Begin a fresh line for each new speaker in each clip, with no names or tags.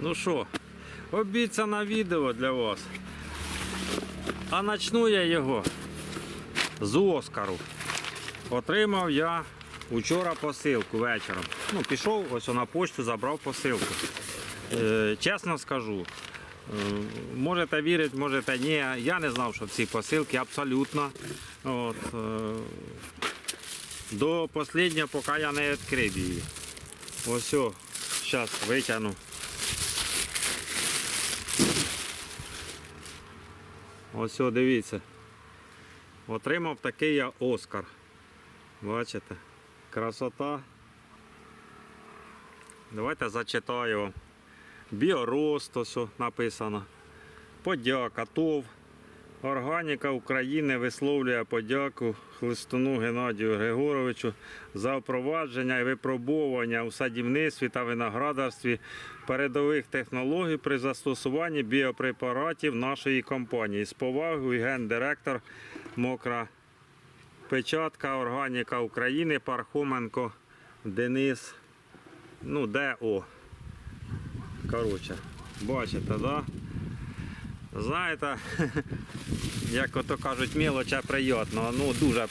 Ну що, обіцяне відео для вас. А начну я його з Оскару. Отримав я вчора посилку вечором. Ну, пішов ось на почту, забрав посилку. Е, чесно скажу, е, можете вірити, можете ні. Я не знав, що ці посилки абсолютно. От, е, до останнього, поки я не відкрив її. Ось, зараз витягну. Ось, дивіться. Отримав такий я Оскар. Бачите? Красота. Давайте зачитаю вам. Біорост, ось написано. Подяка, ТОВ. Органіка України висловлює подяку Хлистуну Геннадію Григоровичу за впровадження і випробовування у садівництві та виноградарстві передових технологій при застосуванні біопрепаратів нашої компанії. З повагою гендиректор Мокра Печатка Органіка України Пархоменко Денис. Ну, ДО. Коротше, бачите, так? Да? Знаєте, як ото кажуть, мілоча приємно. Ну, дуже,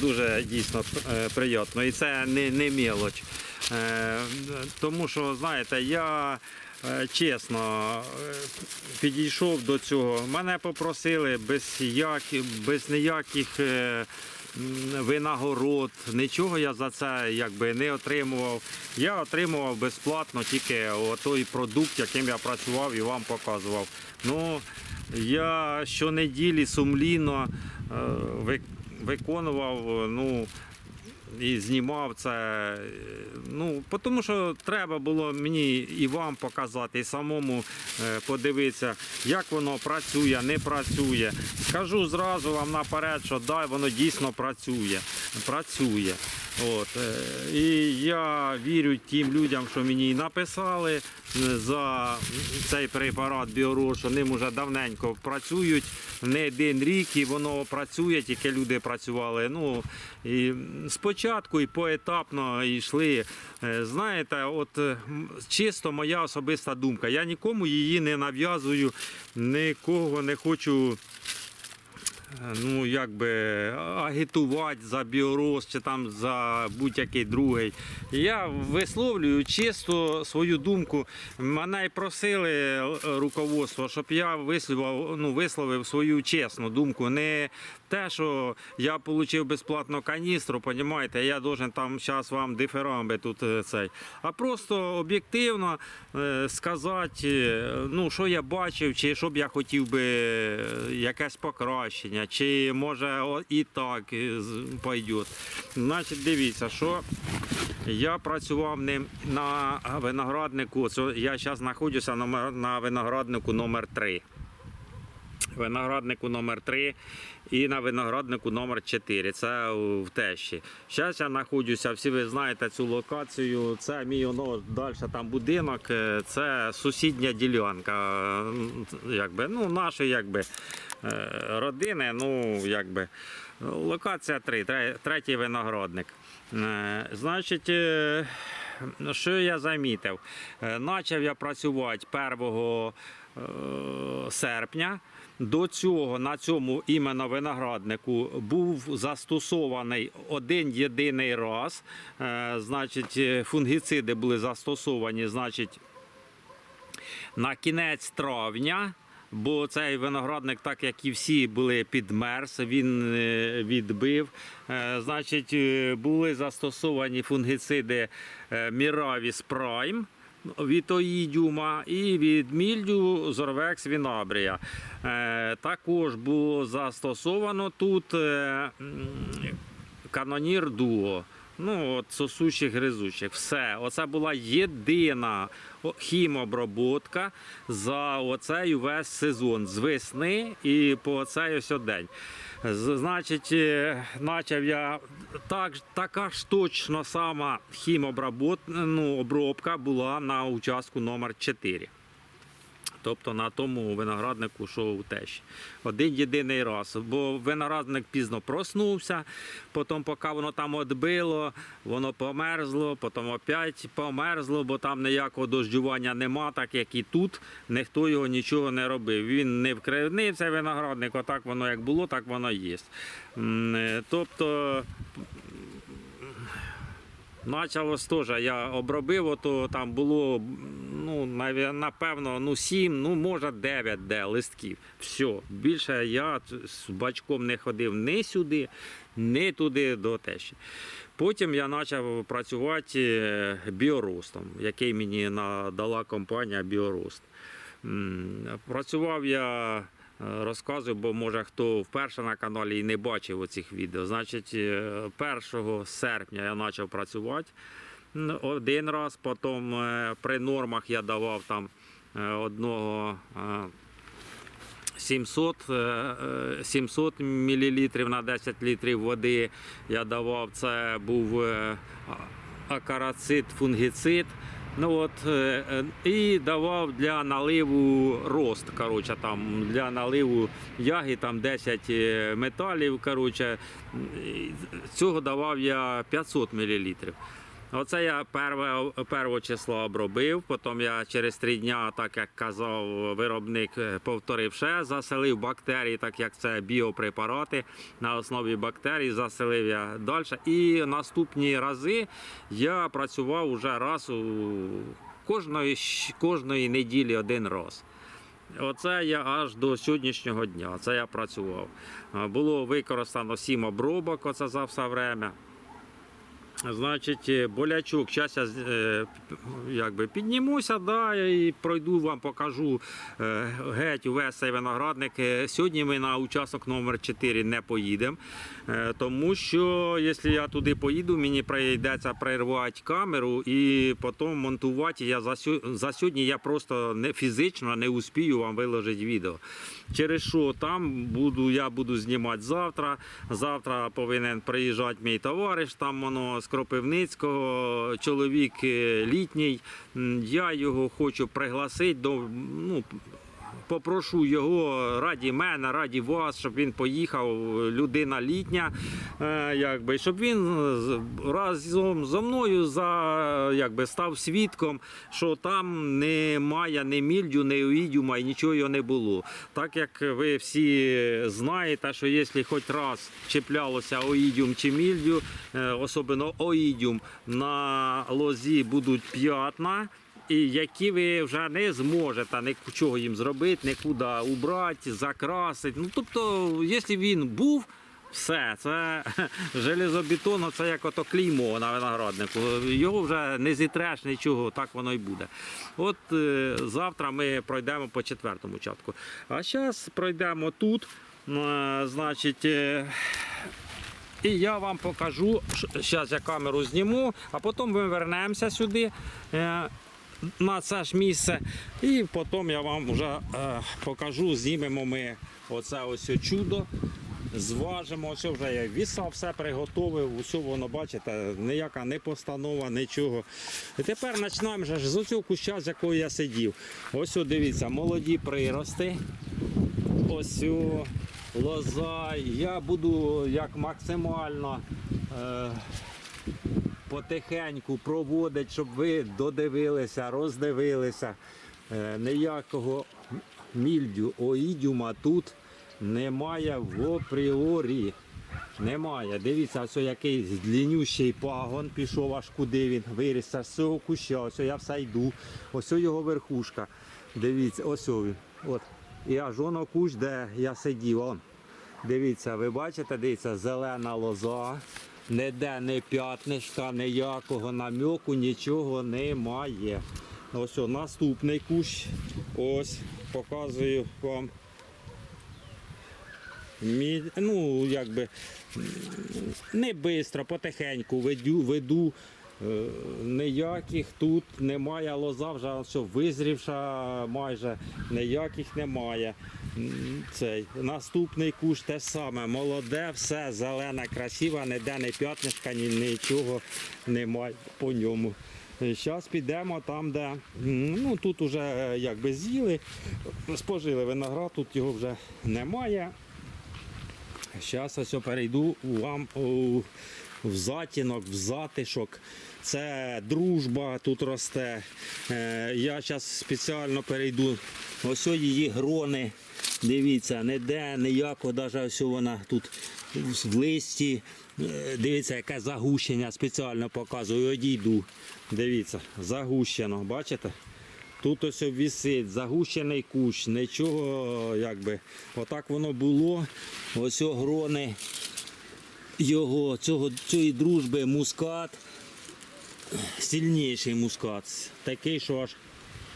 дуже дійсно е, приємно. І це не, не мілоч. Е, Тому що, знаєте, я е, чесно підійшов до цього. Мене попросили без, як, без ніяких. Винагород, нічого я за це якби не отримував. Я отримував безплатно тільки той продукт, яким я працював і вам показував. Ну, я щонеділі сумлінно е, виконував, ну, і знімав це. е, Ну, тому що треба було мені і вам показати, і самому е, подивитися, як воно працює, не працює. Скажу зразу вам наперед, що дай, воно дійсно працює. Працює. От. е, І я вірю тим людям, що мені написали е, за цей препарат Біоро, що ним уже давненько працюють, не один рік, і воно працює, тільки люди працювали. Ну, і спочатку і поетапно йшли. Е, Знаєте, от чисто моя особиста думка. Я нікому її не нав'язую, нікого не хочу ну, якби агітувати за біорос чи там за будь-який другий. Я висловлюю чисто свою думку. Мене й просили руководство, щоб я висловив, ну, висловив свою чесну думку. Не те, що я отримав безплатно каністру, понімаєте, я должен там зараз вам дифирамби тут е, цей. А просто об'єктивно е, сказати, е, ну, що я бачив, чи що б я хотів би якесь покращення, чи може і так пойде. Значить, дивіться, що я працював ним на винограднику. Я зараз знаходжуся на, на винограднику номер 3 винограднику номер 3 і на винограднику номер 4 Це в Тещі. Зараз я знаходжуся, всі ви знаєте цю локацію. Це мій воно далі там будинок, е, це сусідня ділянка. Якби, ну, нашої якби, е, родини. Ну, якби. Локація 3, третій виноградник. Е, Значить, що я замітив? Начав я працювати 1 е, серпня. До цього на цьому іменно винограднику був застосований один єдиний раз. Е, Значить, е, фунгіциди були застосовані, значить, на кінець травня. Бо цей виноградник, так як і всі, були підмерз, він е, відбив. Значить, були застосовані фунгіциди Miravis Prime від оїдіума і від мільдю Зорвекс Вінабрія. Е, Також було застосовано тут е, канонір дуо. Ну, от сосучих гризучих. Все. Оце була єдина хімоброботка за оцей весь сезон з весни і по цей ось день. Значить, начав почав я так, така ж точно сама хімобробка ну, була на участку номер 4 Тобто на тому винограднику, що у тещі. Один єдиний раз. Бо виноградник пізно проснувся, потім, поки воно там відбило, воно померзло, потім опять померзло, бо там ніякого дождювання нема, так як і тут. Ніхто його нічого не робив. Він не вкривний цей виноградник, отак воно як було, так воно є. Е, Тобто Началось теж, я обробив, ото там було, ну, напевно, ну, 7, ну, може 9 де листків. Все. Більше я з бачком не ходив ні сюди, ні туди до тещі. Потім я почав працювати е, біоростом, який мені надала компанія Біорост. Працював я, е, розказую, бо може хто вперше на каналі і не бачив оцих відео. Значить, е, 1 серпня я почав працювати один раз, потім е, при нормах я давав там е, одного. е, 700, е, е, 700 мл на 10 літрів води я давав. Це був е, а- акарацит, фунгіцид. Ну от, і давав для наливу рост. Коротше, там, для наливу яги там 10 е, металів. Коротше, цього давав я 500 мл. Оце я перше, першого числа обробив, потім я через три дня, так як казав виробник, е, повторив ще, заселив бактерії, так як це біопрепарати на основі бактерій, заселив я далі. І наступні рази я працював уже раз у кожної, кожної неділі один раз. Оце я аж до сьогоднішнього дня. Це я працював. Було використано сім обробок оце за все время. Значить, е, болячок. Зараз я е, якби піднімуся, да, і пройду вам, покажу е, геть увесь цей виноградник. Сьогодні ми на участок номер 4 не поїдемо, тому що якщо я туди поїду, мені прийдеться перервати камеру і потім монтувати. Я за, за сьогодні я просто не фізично не успію вам виложити відео. Через що там буду, я буду знімати завтра. Завтра повинен приїжджати мій товариш, там воно Кропивницького, чоловік е, літній. Я його хочу пригласити до. Ну, Попрошу його раді мене, раді вас, щоб він поїхав, людина літня, е, якби, щоб він разом зі мною за, якби, став свідком, що там немає ні мільдю, ні оїдюма і нічого не було. Так як ви всі знаєте, що якщо хоч раз чіплялося оїдюм чи мільдю, е, особливо оїдюм, на лозі будуть п'ятна які ви вже не зможете нічого їм зробити, нікуди убрати, закрасити. Ну тобто, якщо він був. Все, це железобетонно, це як ото клеймо на винограднику. Його вже не зітреш нічого, так воно і буде. От е, завтра ми пройдемо по четвертому участку. А зараз пройдемо тут. Е, значить, е, і я вам покажу, зараз я камеру зніму, а потім ми вернемося сюди е, на це ж місце. І потім я вам вже е, покажу, знімемо ми оце ось чудо. Зважимо, ось вже я віса все приготовив, усе воно бачите, ніяка не постанова, нічого. І тепер почнемо вже з оцього куща, з якого я сидів. Ось дивіться, молоді прирости. Ось лоза. Я буду як максимально е, потихеньку проводити, щоб ви додивилися, роздивилися. Е, ніякого мільдю, оїдюма тут немає в апріорі. Немає. Дивіться, ось який длиннющий пагон пішов аж куди він вирісся з цього куща. Ось я все йду. Ось його верхушка. Дивіться, ось він. От. І аж воно кущ, де я сидів. Он. Дивіться, ви бачите, дивіться, зелена лоза. Ніде не п'ятничка, ніякого намьоку, нічого немає. Ось о, наступний кущ. Ось, показую вам. Ну, якби не швидко, потихеньку веду, веду. Е, Ніяких тут немає лоза, вже все визрівша майже, ніяких немає. Цей. Наступний куш те саме, молоде, все зелене, красиве, ніде не п'ятнишка, ні, нічого немає по ньому. Зараз підемо там, де ну, тут вже е, якби з'їли, спожили виноград, тут його вже немає. Зараз ось перейду вам в затінок, в затишок. Це дружба тут росте. Е, я зараз спеціально перейду. Ось її грони. Дивіться, ніде, ніяко, навіть ось вона тут в листі. Е, Дивіться, яке загущення спеціально показую. Одійду. Дивіться, загущено, бачите? Тут ось висить, загущений кущ, нічого, якби. Отак воно було. Ось грони його, цього, цієї дружби мускат. Сильніший мускат. Такий, що аж.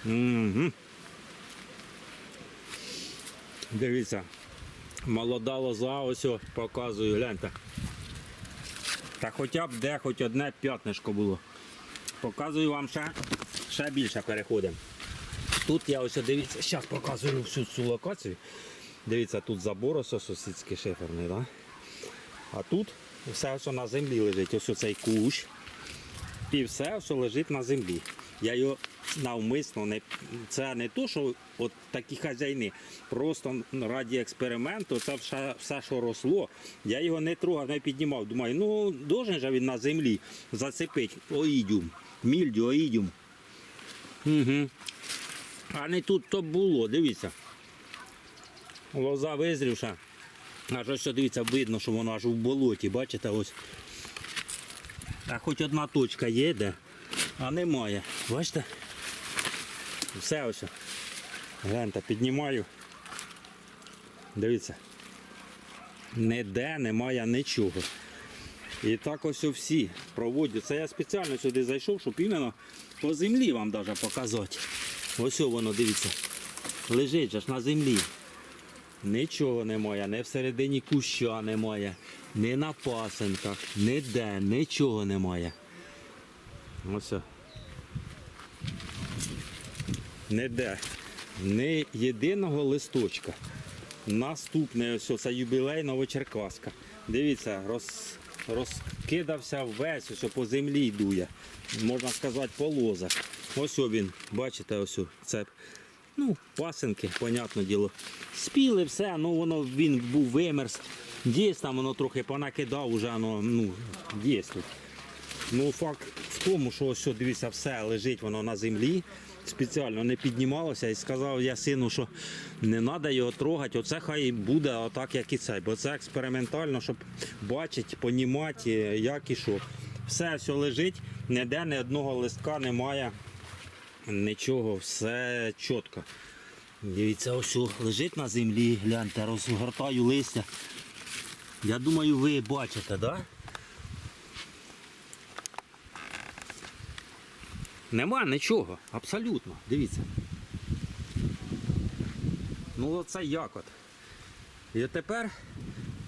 Угу. Дивіться. Молода лоза, ось показую, гляньте. Та хоча б де хоч одне п'ятнишко було. Показую вам ще, ще більше переходимо. Тут я ось дивіться, зараз показую всю цю локацію. Дивіться, тут забор ось сусідський шиферний, да? А тут все ось на землі лежить, ось цей кущ. І все ось лежить на землі. Я його навмисно не. Це не то, що от такі хазяїни. Просто раді експерименту, це все, все, що росло. Я його не трогав, не піднімав. Думаю, ну должен же він на землі зацепити оїдюм, мільдю, оїдюм. Угу. А не тут то було, дивіться. Лоза визрівша. Аж ось дивіться, видно, що воно аж у болоті, бачите, ось. А хоч одна точка є, де, а немає. Бачите? Все ось. Гляньте, піднімаю. Дивіться. Ніде немає нічого. І так ось всі проводять. Це я спеціально сюди зайшов, щоб іменно по землі вам навіть показати. Ось воно, дивіться. Лежить же ж на землі. Нічого немає, не всередині куща немає, ні на пасенках, ніде, нічого немає. Ось. Ніде. Ні єдиного листочка. Наступне ось це юбілей Новочеркаська. Дивіться, роз, розкидався весь, ось по землі йдує. Можна сказати, по лозах. Ось він, бачите, ось о, це ну, пасенки, понятне діло. Спіли все, ну воно він був вимерз. Десь там воно трохи понакидав, уже воно ну, дійсно. Ну, факт в тому, що ось, дивіться, все лежить воно на землі. Спеціально не піднімалося і сказав я сину, що не треба його трогати. Оце хай буде отак, як і цей. Бо це експериментально, щоб бачити, понімати, як і що. Все, все лежить, ніде ні одного листка немає. Нічого, все чітко. Дивіться, ось лежить на землі, гляньте, розгортаю листя. Я думаю, ви бачите, так? Да? Нема нічого, абсолютно. Дивіться. Ну оце як от. І тепер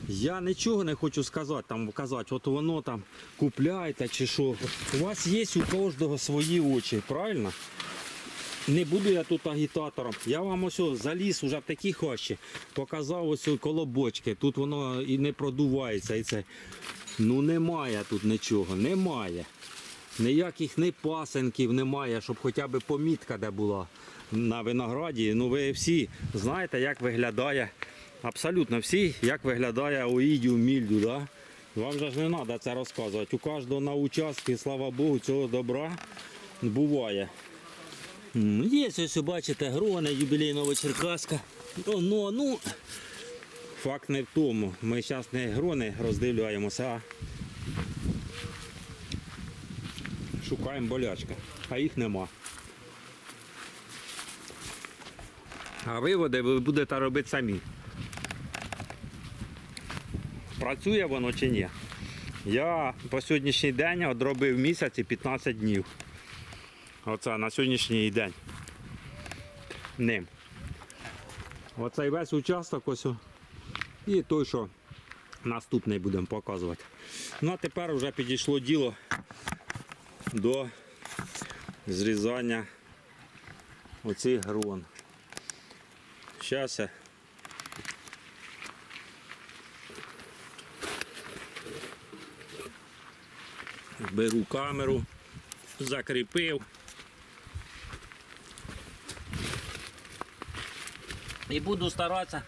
я нічого не хочу сказати, там казати, от воно там купляйте чи що. У вас є у кожного свої очі, правильно? Не буду я тут агітатором. Я вам ось заліз уже в такі хащі, показав ось колобочки. Тут воно і не продувається. І це. Ну немає тут нічого, немає. Ніяких ні пасенків немає, щоб хоча б помітка де була на винограді. Ну ви всі знаєте, як виглядає, абсолютно всі, як виглядає оїдю, мільдю. Да? Вам же ж не треба це розказувати. У кожного на участку, слава Богу, цього добра буває. Є ось, бачите, грони, юбілей Новочеркаська. Ну, ну, ну. Факт не в тому. Ми зараз не грони роздивляємося, а шукаємо болячка, а їх нема. А виводи ви будете робити самі. Працює воно чи ні? Я по сьогоднішній день одробив місяць і 15 днів. Оце на сьогоднішній день. Ним. Оцей весь участок ось. І той, що наступний будемо показувати. Ну а тепер вже підійшло діло до зрізання оцих грон. Зараз я беру камеру закріпив. І буду старатися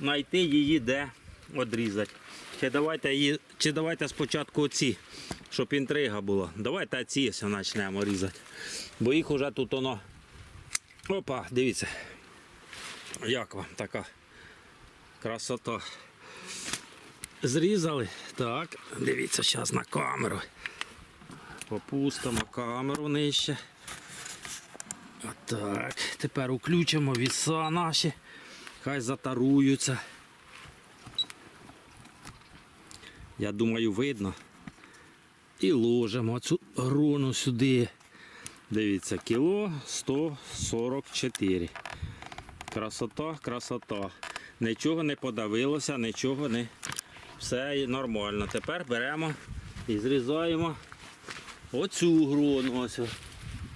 знайти її де відрізати. Чи давайте, її, чи давайте спочатку оці, щоб інтрига була. Давайте ці почнемо різати. Бо їх уже тут воно. Опа, дивіться. Як вам така красота. Зрізали. Так, дивіться зараз на камеру. Попустимо камеру нижче. Отак. Тепер включимо віса наші. Хай затаруються. Я думаю, видно. І ложимо цю грону сюди. Дивіться, кіло 144. Красота, красота. Нічого не подавилося, нічого не. Все нормально. Тепер беремо і зрізаємо оцю грону. Ось.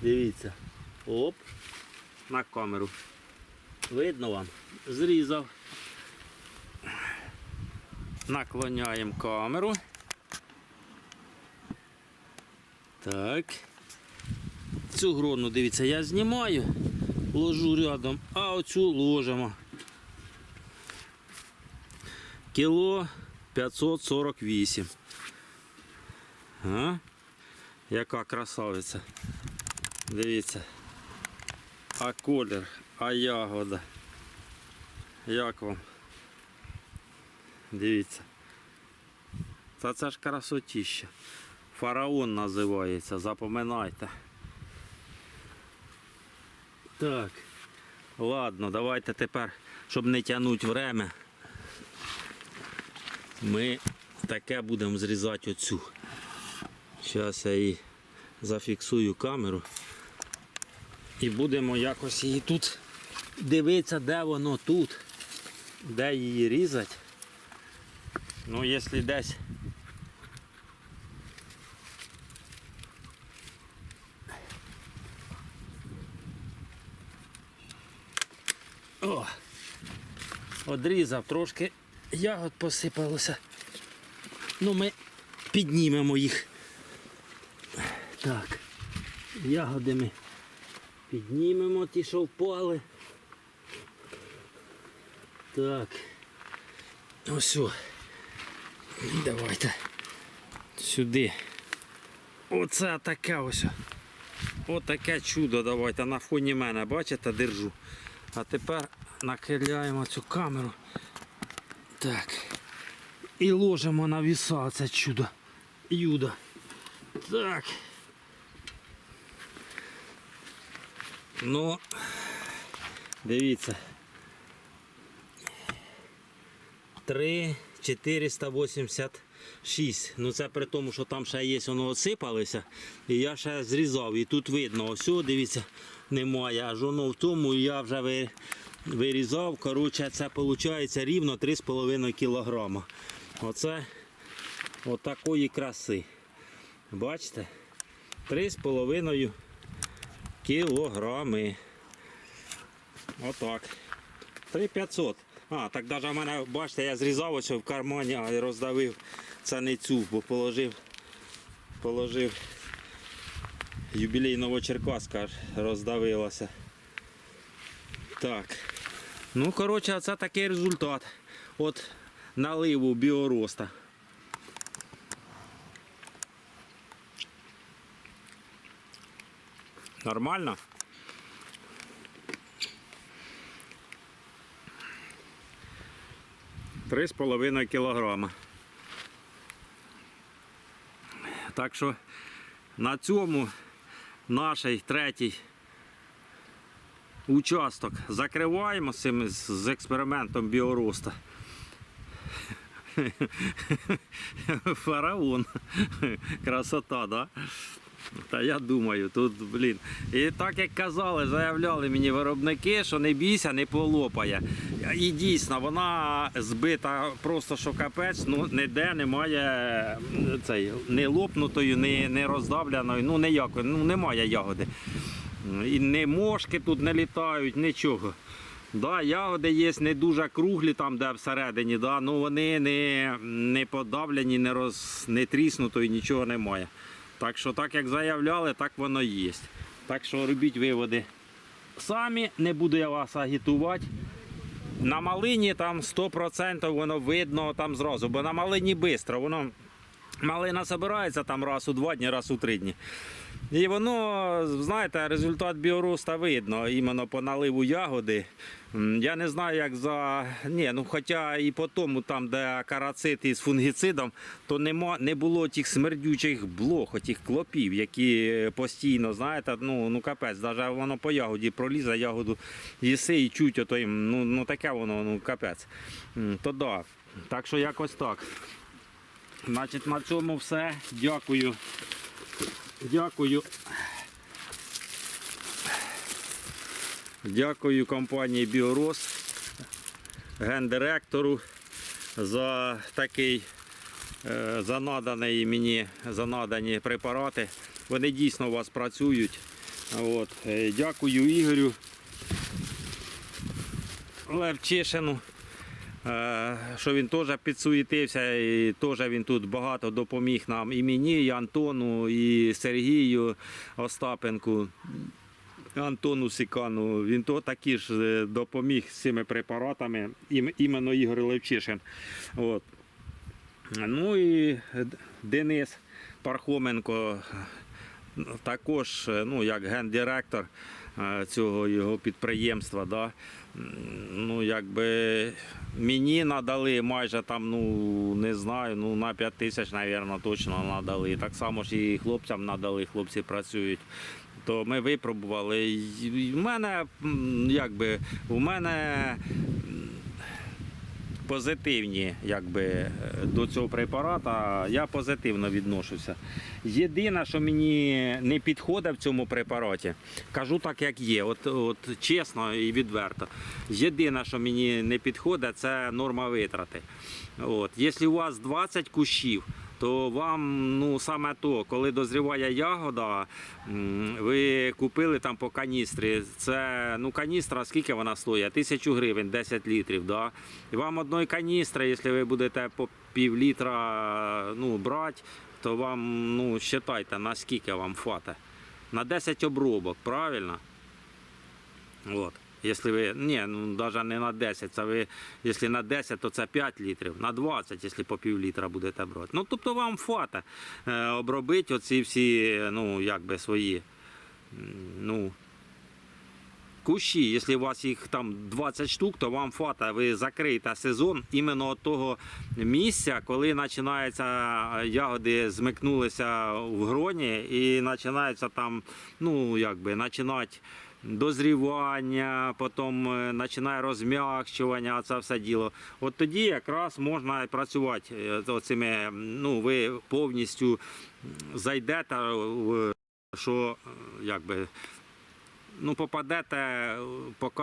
Дивіться. Оп. На камеру. Видно вам? Зрізав. Наклоняємо камеру. Так. Цю грону, дивіться, я знімаю, ложу рядом, а оцю ложимо. Кіло 548. А? Яка красавиця. Дивіться. А колір, а ягода. Як вам? Дивіться. Та це ж красотіще. Фараон називається, запоминайте. Так. Ладно, давайте тепер, щоб не тягнути время, ми таке будемо зрізати оцю. Зараз я її зафіксую камеру. І будемо якось її тут дивитися, де воно тут, де її різати. Ну, якщо десь. О! Одрізав трошки ягод посипалося. Ну, ми піднімемо їх. Так. Ягоди ми піднімемо ті, що впали. Так. Ось. Давайте сюди. Оце таке ось. Отаке чудо давайте на фоні мене, бачите, держу. А тепер нахиляємо цю камеру. Так. І ложимо на віса це чудо. Юдо. Так. Ну, дивіться. 3 486. Ну це при тому, що там ще є, воно осипалося. І я ще зрізав. І тут видно, ось, дивіться, немає. Аж воно в тому і я вже ви- вирізав. Коротше, це виходить рівно 3,5 кг. Оце отакої краси. Бачите? 3,5 кілограми. Отак. 3500. А, так навіть в мене, бачите, я зрізав ось в кармані, а роздавив. Цю, бо положив. Положив. Юбілей Новочеркаська аж роздавилося. Так. Ну, коротше, це такий результат. От наливу біороста. Нормально? Три з половиною кілограма. Так що на цьому наш третій участок закриваємо цим з експериментом біороста. Фараон. Красота, да? Та я думаю, тут, блін. І так як казали, заявляли мені виробники, що не бійся, не полопає. І дійсно, вона збита просто що капець, ну ніде немає цей, не лопнутої, не, не роздавленої, ну ніякої, ну немає ягоди. І не мошки тут не літають, нічого. Да, ягоди є не дуже круглі там, де всередині, да, ну вони не, не подавлені, не, роз, не тріснутої, нічого немає. Так що так як заявляли, так воно є. Так що робіть виводи самі, не буду я вас агітувати. На малині там 100% воно видно там зразу, бо на малині швидко, воно малина збирається там раз у два дні, раз у три дні. І воно, знаєте, результат біороста видно, іменно по наливу ягоди. Я не знаю, як за. Ні, ну хоча і по тому, там, де карацит із фунгіцидом, то нема, не було тих смердючих блох, тих клопів, які постійно, знаєте, ну, ну капець, навіть воно по ягоді пролізе, ягоду їси і чуть, ото їм, ну, ну таке воно, ну капець. То да. Так що якось так. Значить, на цьому все. Дякую. Дякую. Дякую компанії Біорос, гендиректору за такий е, за наданий мені за надані препарати. Вони дійсно у вас працюють. От. Е, Дякую Ігорю Левчишину. Е, що він теж підсуетився, і теж він тут багато допоміг нам і мені, і Антону, і Сергію Остапенку, Антону Сікану. Він то такі ж е, допоміг з цими препаратами, іменно Ігор Левчишин. От. Ну і Денис Пархоменко також е, ну, як гендиректор цього його підприємства. Да. Ну, якби мені надали майже там, ну не знаю, ну на 5 тисяч, мабуть, точно надали. Так само ж і хлопцям надали, хлопці працюють. То ми випробували. У мене якби у мене позитивні якби, е, до цього препарата, я позитивно відношуся. Єдине, що мені не підходить в цьому препараті, кажу так, як є, от, от чесно і відверто. Єдине, що мені не підходить, це норма витрати. От. Якщо у вас 20 кущів, то вам ну саме то, коли дозріває ягода, ви купили там по каністрі. Це ну каністра, скільки вона стоїть? Тисячу гривень, 10 літрів. Да? І вам одної каністри, якщо ви будете по пів літра ну, брати, то вам ну вважайте, наскільки вам хватить. На 10 обробок, правильно? От. Якщо ви, ні, ну навіть не на 10, це ви, якщо на 10, то це 5 літрів, на 20, якщо по пів літра будете брати. Ну, тобто вам фата е, обробити оці всі, ну, якби свої, ну, кущі. Якщо у вас їх там 20 штук, то вам фата, ви закриєте сезон іменно від того місця, коли починаються ягоди змикнулися в гроні і починаються там, ну, якби, починати дозрівання, потім е, починає розм'якчування, це все діло. От тоді якраз можна працювати цими, ну, ви повністю зайдете в що е, якби. Ну, попадете, поки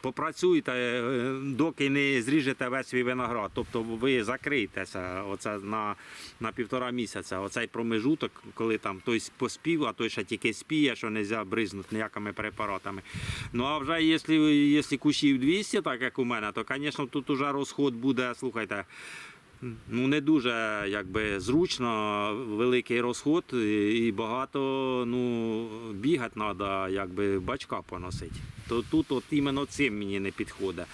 попрацюєте, е, доки не зріжете весь свій виноград. Тобто ви закриєтеся оце на, на півтора місяця. Оцей промежуток, коли там той поспів, а той ще тільки спіє, що не можна бризнути ніякими препаратами. Ну а вже якщо, якщо кущів 200, так як у мене, то, звісно, тут уже розход буде, слухайте. Ну, не дуже якби, зручно, великий розход і багато ну, бігати треба, якби бачка поносити. То тут от іменно цим мені не підходить.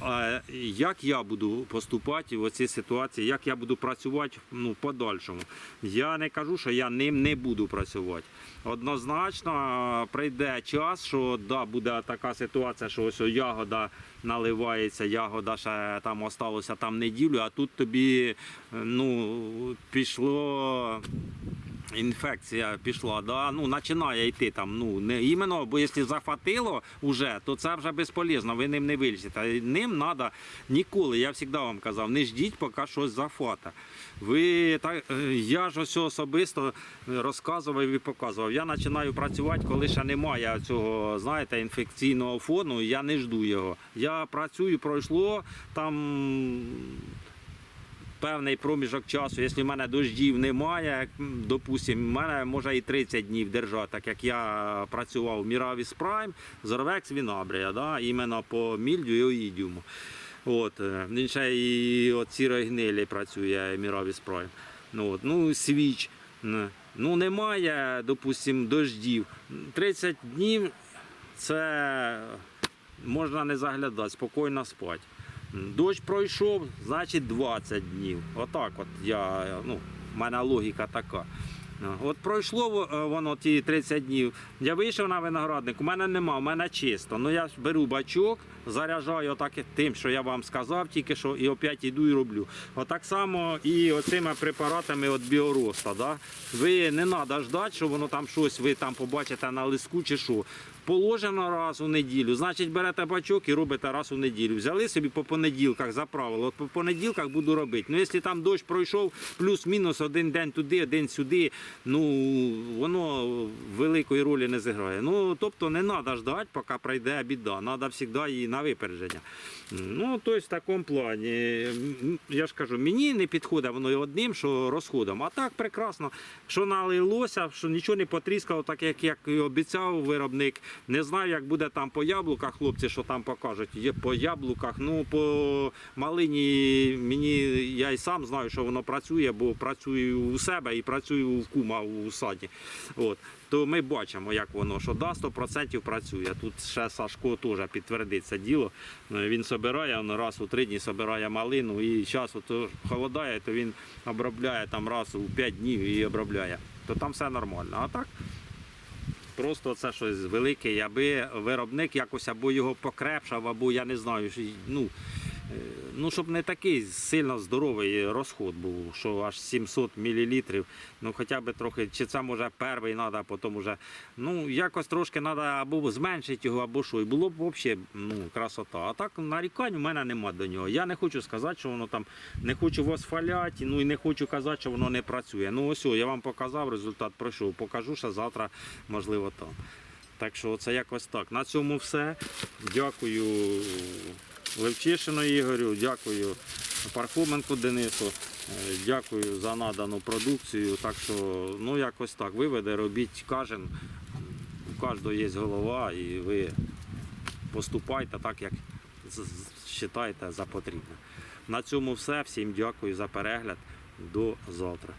А як я буду поступати в цій ситуації, як я буду працювати ну, в подальшому? Я не кажу, що я ним не буду працювати. Однозначно прийде час, що да, буде така ситуація, що ось ягода наливається, ягода ще там осталося там неділю, а тут тобі е, ну, пішло. Інфекція пішла, да? ну, починає йти там. Ну, не іменно, бо якщо захватило вже, то це вже безполезно, ви ним не вилізете. Ним треба ніколи, я завжди вам казав, не ждіть, поки щось захвата. Ви так, е, я ж ось особисто розказував і показував. Я починаю працювати, коли ще немає цього, знаєте, інфекційного фону, я не жду його. Я працюю, пройшло там певний проміжок часу. Якщо в мене дождів немає, допустимо, в мене може і 30 днів держати, так як я працював в Miravis Prime, Зорвекс Вінабрія, да, іменно по мільдю і оїдіуму. От, е, він ще і от сірої гнилі працює Miravis Prime. Ну, от, ну, свіч. Ну, немає, допустимо, дождів. 30 днів це можна не заглядати, спокійно спати. Дощ пройшов, значить 20 днів. Отак от я, ну, в мене логіка така. От пройшло е, воно ті 30 днів. Я вийшов на виноградник, у мене нема, у мене чисто. Ну я беру бачок, заряджаю отак тим, що я вам сказав, тільки що і опять іду і роблю. Отак само і оцими препаратами від біороста. Да? Ви не треба ждати, що воно там щось ви там побачите на лиску чи що. Положено раз у неділю, значить берете бачок і робите раз у неділю. Взяли собі по понеділках за правило. От по понеділках буду робити. Ну, якщо там дощ пройшов, плюс-мінус один день туди, один сюди, ну воно великої ролі не зіграє. Ну тобто не треба ждати, поки пройде біда. Треба завжди її на випередження. Ну, тобто в такому плані. Я ж кажу, мені не підходить воно і одним, що розходом. А так прекрасно, що налилося, що нічого не потріскало, так як, як і обіцяв виробник. Не знаю, як буде там по яблуках, хлопці, що там покажуть. Є по яблуках, ну по малині мені я й сам знаю, що воно працює, бо працюю у себе і працюю в кума у саді. От. То ми бачимо, як воно, що да, 100% працює. Тут ще Сашко теж підтвердить це діло. Е, Він собирає, він раз у три дні собирає малину і зараз холодає, то він обробляє там раз у 5 днів і обробляє. То там все нормально. А так просто це щось велике, аби виробник якось або його покрепшав, або я не знаю, ну, ну щоб не такий сильно здоровий розход був, що аж 700 мл. Ну хоча б трохи, чи це може перший треба, потім вже. Ну, якось трошки треба або зменшити його, або що. І було б взагалі ну, красота. А так нарікань у мене нема до нього. Я не хочу сказати, що воно там не хочу восхваляти, ну і не хочу казати, що воно не працює. Ну ось, я вам показав, результат пройшов. Покажу, що завтра, можливо, там. Так що це якось так. На цьому все. Дякую Левчишину Ігорю, дякую Пархоменку Денису, е, дякую за надану продукцію. Так що, ну якось так, виведе, робіть кожен. У кожного є голова, і ви поступайте так, як вважаєте за потрібне. На цьому все. Всім дякую за перегляд. До завтра.